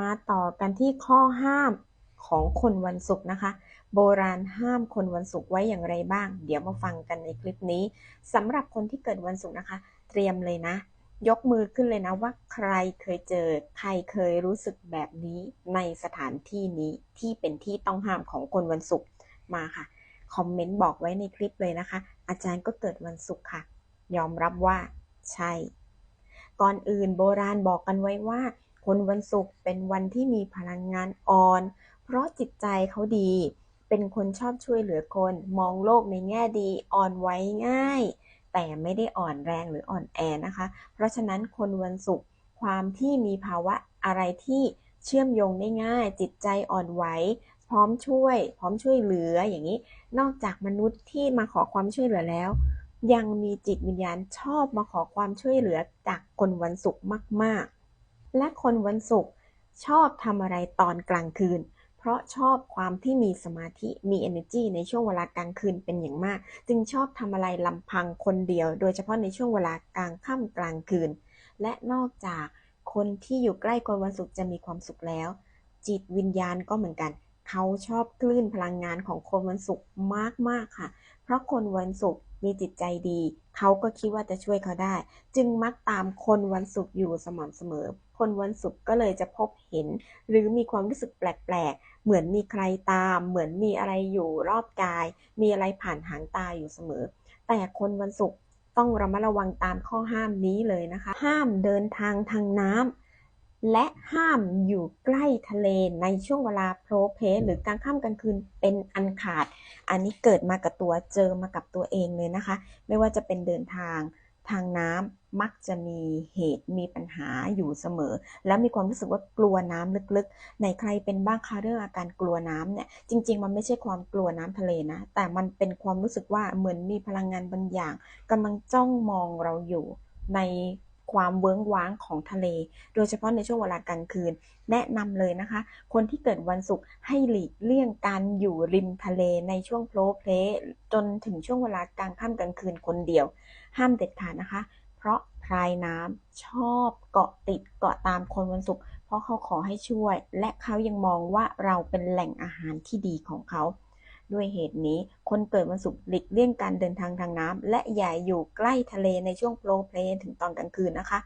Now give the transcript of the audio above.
มาต่อกันที่ข้อห้ามของคนวันศุกร์นะคะ โบราณห้ามคนวันศุกร์ไว้อย่างไรบ้าง เดี๋ยวมาฟังกันในคลิปนี้สำหรับคนที่เกิดวันศุกร์นะคะ เตรียมเลยนะ ยกมือขึ้นเลยนะว่าใครเคยเจอ ใครเคยรู้สึกแบบนี้ในสถานที่นี้ที่เป็นที่ต้องห้ามของคนวันศุกร์มาค่ะคอมเมนต์บอกไว้ในคลิปเลยนะคะ อาจารย์ก็เกิดวันศุกร์ค่ะ ยอมรับว่า ใช่ ก่อนอื่นโบราณบอกกันไว้ว่า คนวันศุกร์เป็นวันที่มีพลังงานอ่อน เพราะจิตใจเขาดี เป็นคนชอบช่วยเหลือคน มองโลกในแง่ดี อ่อนไหวง่าย แต่ไม่ได้อ่อนแรงหรืออ่อนแอนะคะ เพราะฉะนั้นคนวันศุกร์ความที่มีภาวะอะไรที่เชื่อมโยงได้ง่าย จิตใจอ่อนไหวพร้อมช่วย พร้อมช่วยเหลืออย่างนี้ นอกจากมนุษย์ที่มาขอความช่วยเหลือแล้ว ยังมีจิตวิญญาณชอบมาขอความช่วยเหลือจากคนวันศุกร์มาก ๆ และคนวันศุกร์ชอบทำอะไรตอนกลางคืน เพราะชอบความที่มีสมาธิมี energy ในช่วงเวลากลางคืนเป็นอย่างมาก จึงชอบทำอะไรลำพังคนเดียว โดยเฉพาะในช่วงเวลากลางค่ำกลางคืน และนอกจากคนที่อยู่ใกล้คนวันศุกร์จะมีความสุขแล้ว จิตวิญญาณก็เหมือนกัน เขาชอบคลื่นพลังงานของคนวันศุกร์มากๆค่ะ เพราะคนวันศุกร์มีจิตใจดี เขาก็คิดว่าจะช่วยเขาได้ จึงมักตามคนวันศุกร์อยู่สม่ำเสมอ คนวันศุกร์ก็เลยจะพบเห็น หรือมีความรู้สึกแปลกๆ เหมือนมีใครตาม เหมือนมีอะไรอยู่รอบกาย มีอะไรผ่านหางตาอยู่เสมอ แต่คนวันศุกร์ต้องระมัดระวังตามข้อห้ามนี้เลยนะคะ ห้ามเดินทางทางน้ำ และห้ามอยู่ใกล้ทะเลในช่วงเวลาโพลเพลหรือกลางค่ำกลางคืนเป็นอันขาด อันนี้เกิดมากับตัวเจอมากับตัวเองเลยนะคะ ไม่ว่าจะเป็นเดินทางทางน้ำมักจะมีเหตุมีปัญหาอยู่เสมอ แล้วมีความรู้สึกว่ากลัวน้ำลึกๆ ในใครเป็นบ้างคะเรื่องอาการกลัวน้ำเนี่ยจริง ๆ มันไม่ใช่ความกลัวน้ำทะเลนะ แต่มันเป็นความรู้สึกว่าเหมือนมีพลังงานบางอย่างกำลังจ้องมองเราอยู่ใน ความเวิ้งว้างของทะเล โดยเฉพาะในช่วงเวลากลางคืน แนะนำเลยนะคะ คนที่เกิดวันศุกร์ให้หลีกเลี่ยงการอยู่ริมทะเลในช่วงโพลเพลจนถึงช่วงเวลากลางค่ำกลางคืนคนเดียว ห้ามเด็ดขาดนะคะ เพราะพรายน้ำชอบเกาะติดเกาะตามคนวันศุกร์เพราะเขาขอให้ช่วย และเขายังมองว่าเราเป็นแหล่งอาหารที่ดีของเขา ด้วยเหตุนี้ คนเกิดวันศุกร์หลีกเลี่ยงการเดินทางทางน้ำและอย่าอยู่ใกล้ทะเลในช่วงโปรเพลนถึงตอนกลางคืนนะคะ